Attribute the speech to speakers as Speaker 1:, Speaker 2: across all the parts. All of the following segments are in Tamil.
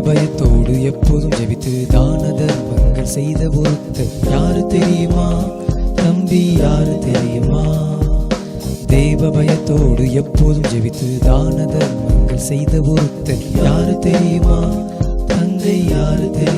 Speaker 1: பயத்தோடு எப்போதும் ஜெபித்து தான தர்மங்கள் செய்த ஒருத்தர் யாரு தெரியுமா? தம்பி யாரு தெரியுமா? தேவ பயத்தோடு எப்போதும் ஜெபித்து தான தர்மங்கள் செய்த ஒருத்தர் யாரு தெரியுமா? தந்தை யாரு தெரியும்?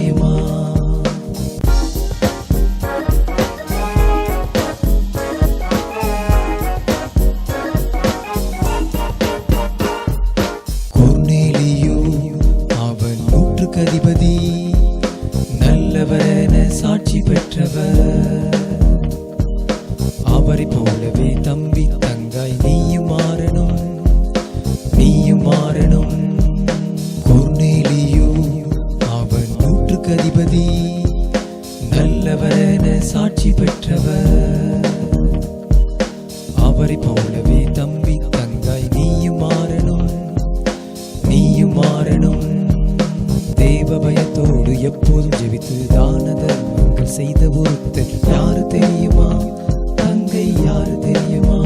Speaker 1: நூற்றுக்கு நல்லவரென சாட்சி பெற்றவர். அவரை போலவே தம்பி தங்காய் நீயும் மாறணும் நீயும் மாறணும். கொர்நேலியோ அவன் நூற்றுக்கு நல்லவரென சாட்சி பெற்றவர். அவரை போல உன்னோடு எப்போதும் ஜெபித்து தான தர்மங்கள் செய்த ஒருத்தர் யாரு தெரியுமா? தங்கை யாரு தெரியுமா?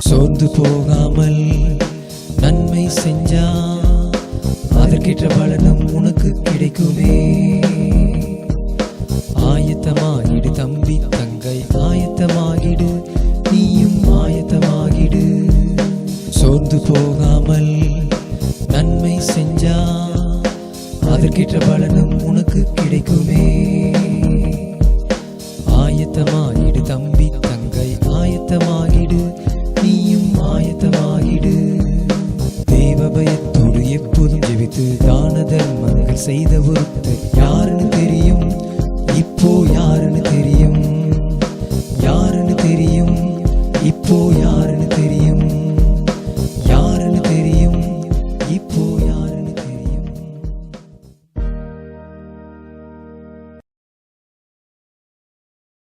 Speaker 1: சோர்ந்து போகாமல் நன்மை செஞ்சா அதற்கேற்ற பலனும் போகாமல் நன்மை செஞ்சா அதற்கேற்ற பலனும் உனக்கு கிடைக்குமே. ஆயத்தமாகிடு தம்பி தங்கை ஆயத்தமாகிடு நீயும் ஆயத்தமாகிடு தேவ பயத்தோடு எப்போதும் ஜெபித்து தான தர்மங்கள் செய்த ஒருத்தர் யாருன்னு தெரியும்? இப்போ யாருன்னு தெரியும்? யாருன்னு தெரியும்? இப்போ யாருன்னு தெரியும்?